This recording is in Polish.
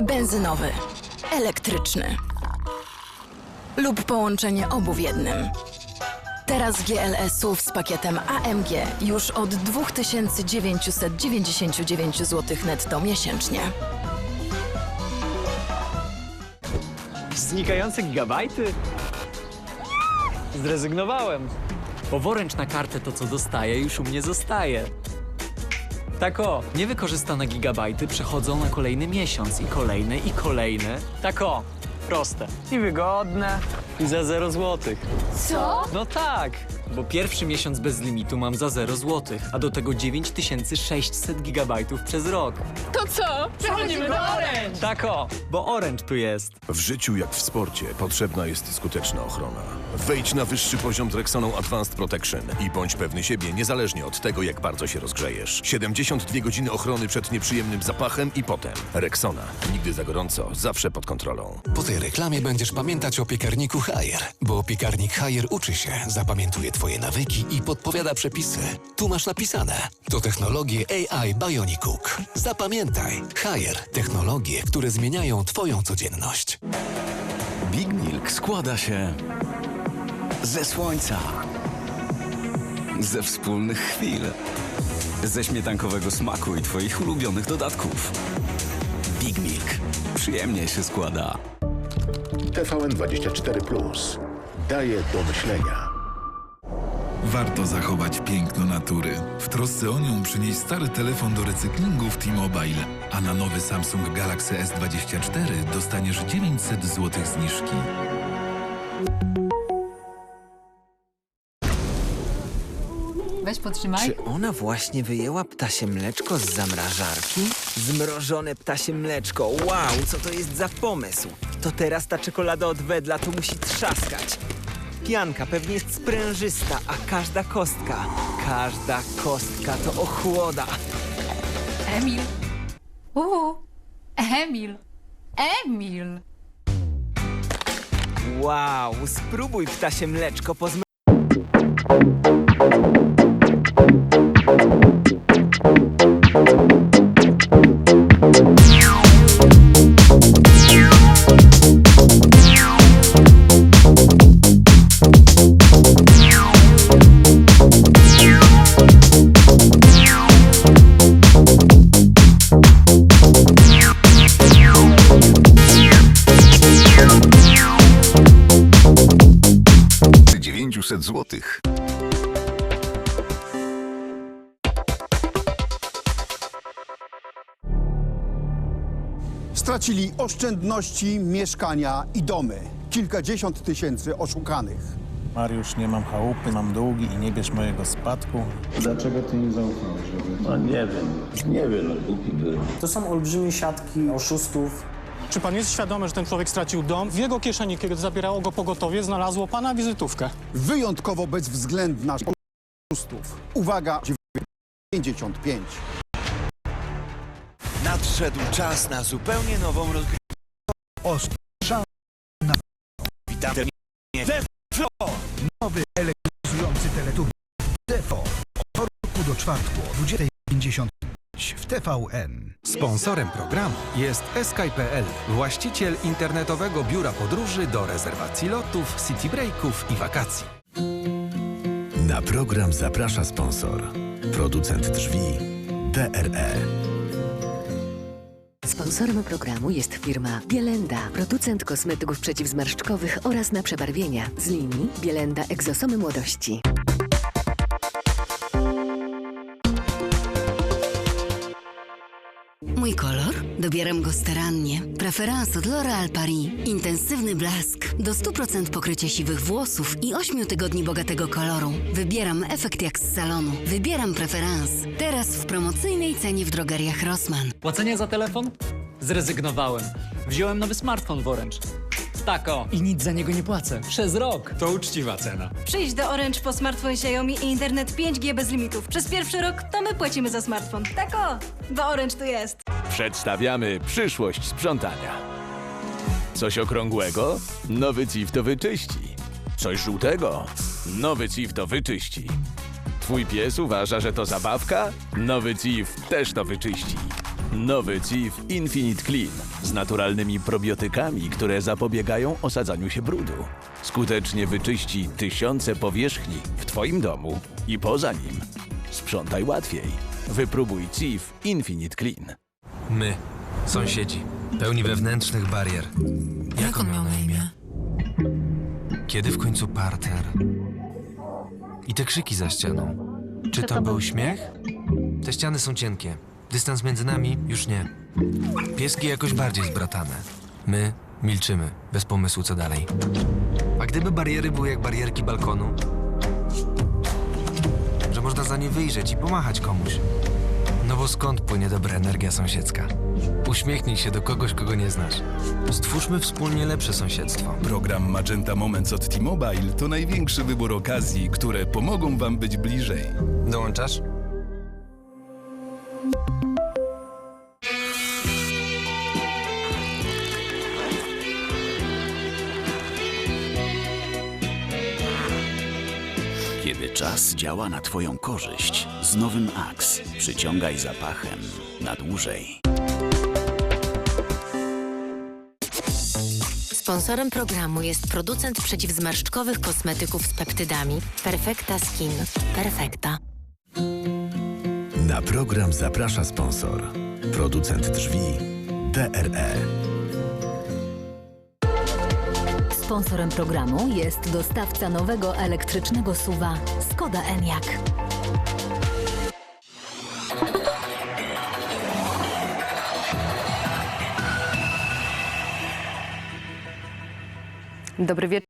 Benzynowy, elektryczny lub połączenie obu w jednym. Teraz GLS-ów z pakietem AMG już od 2999 zł netto miesięcznie. Znikające gigabajty? Zrezygnowałem. Bo woręcz na kartę to, co dostaję, już u mnie zostaje. Tak o, niewykorzystane gigabajty przechodzą na kolejny miesiąc i kolejny i kolejny. Tak o, proste. I wygodne. I za 0 złotych. Co? No tak, bo pierwszy miesiąc bez limitu mam za 0 złotych, a do tego 9600 gigabajtów przez rok. To co? Przechodzimy do Orange! Tak o, bo Orange tu jest. W życiu jak w sporcie potrzebna jest skuteczna ochrona. Wejdź na wyższy poziom z Rexoną Advanced Protection i bądź pewny siebie niezależnie od tego, jak bardzo się rozgrzejesz. 72 godziny ochrony przed nieprzyjemnym zapachem i potem. Rexona. Nigdy za gorąco, zawsze pod kontrolą. Po tej reklamie będziesz pamiętać o piekarniku Haier, bo piekarnik Haier uczy się, zapamiętuje twoje nawyki i podpowiada przepisy. Tu masz napisane. To technologie AI Bionic Cook. Zapamiętaj. Haier. Technologie, które zmieniają twoją codzienność. Big Milk składa się ze słońca, ze wspólnych chwil, ze śmietankowego smaku i Twoich ulubionych dodatków. Big Milk. Przyjemnie się składa. TVN24 Plus daje do myślenia. Warto zachować piękno natury. W trosce o nią przynieś stary telefon do recyklingu w T-Mobile, a na nowy Samsung Galaxy S24 dostaniesz 900 zł zniżki. Weź potrzymaj. Czy ona właśnie wyjęła ptasie mleczko z zamrażarki? Zmrożone ptasie mleczko. Wow, co to jest za pomysł? To teraz ta czekolada od wedla tu musi trzaskać pianka pewnie jest sprężysta, a każda kostka, każda kostka to ochłoda. Emil. Uuu. Emil. Emil. Wow, spróbuj ptasie mleczko pozmyć. 600 zł. Stracili oszczędności, mieszkania i domy. Kilkadziesiąt tysięcy oszukanych. Mariusz, nie mam chałupy, mam długi i nie bierz mojego spadku. Dlaczego ty nie zaufałeś? No nie wiem, nie wiem, no, głupi byłem. To są olbrzymie siatki oszustów. Czy pan jest świadomy, że ten człowiek stracił dom? W jego kieszeni, kiedy zabierało go pogotowie, znalazło pana wizytówkę. Wyjątkowo bezwzględna oszustów. Uwaga, 55. Nadszedł czas na zupełnie nową rozgrywkę. Witam Defo! Nowy elektryzujący teleturniej Defo. Od roku do czwartku o 20.50 w TVN. Sponsorem programu jest Sky.pl, właściciel internetowego biura podróży do rezerwacji lotów, city breaków i wakacji. Na program zaprasza sponsor. Producent drzwi DRE. Sponsorem programu jest firma Bielenda, producent kosmetyków przeciwzmarszczkowych oraz na przebarwienia z linii Bielenda Egzosomy Młodości. Mój kolor? Dobieram go starannie. Preferans od L'Oréal Paris. Intensywny blask. Do 100% pokrycie siwych włosów i 8 tygodni bogatego koloru. Wybieram efekt jak z salonu. Wybieram preferans. Teraz w promocyjnej cenie w drogeriach Rossmann. Płacenie za telefon? Zrezygnowałem. Wziąłem nowy smartfon w Orange. Tak o. I nic za niego nie płacę. Przez rok. To uczciwa cena. Przyjdź do Orange po smartfon Xiaomi i internet 5G bez limitów. Przez pierwszy rok to my płacimy za smartfon. Tak o, bo Orange tu jest. Przedstawiamy przyszłość sprzątania. Coś okrągłego? Nowy CIF to wyczyści. Coś żółtego? Nowy CIF to wyczyści. Twój pies uważa, że to zabawka? Nowy CIF też to wyczyści. Nowy CIF Infinite Clean z naturalnymi probiotykami, które zapobiegają osadzaniu się brudu. Skutecznie wyczyści tysiące powierzchni w Twoim domu i poza nim. Sprzątaj łatwiej. Wypróbuj CIF Infinite Clean. My, sąsiedzi, pełni wewnętrznych barier. Jak, on miał na imię? Kiedy w końcu parter? I te krzyki za ścianą. Czy to był śmiech? Te ściany są cienkie. Dystans między nami już nie. Pieski jakoś bardziej zbratane. My milczymy, bez pomysłu co dalej. A gdyby bariery były jak barierki balkonu? Że można za nie wyjrzeć i pomachać komuś. No bo skąd płynie dobra energia sąsiedzka? Uśmiechnij się do kogoś, kogo nie znasz. Stwórzmy wspólnie lepsze sąsiedztwo. Program Magenta Moments od T-Mobile to największy wybór okazji, które pomogą Wam być bliżej. Dołączasz? Czas działa na Twoją korzyść, z nowym Axe przyciągaj zapachem na dłużej. Sponsorem programu jest producent przeciwzmarszczkowych kosmetyków z peptydami Perfecta Skin. Perfecta. Na program zaprasza sponsor. Producent drzwi. DRE. Sponsorem programu jest dostawca nowego elektrycznego suwa Skoda Enyaq. Dobry wieczór.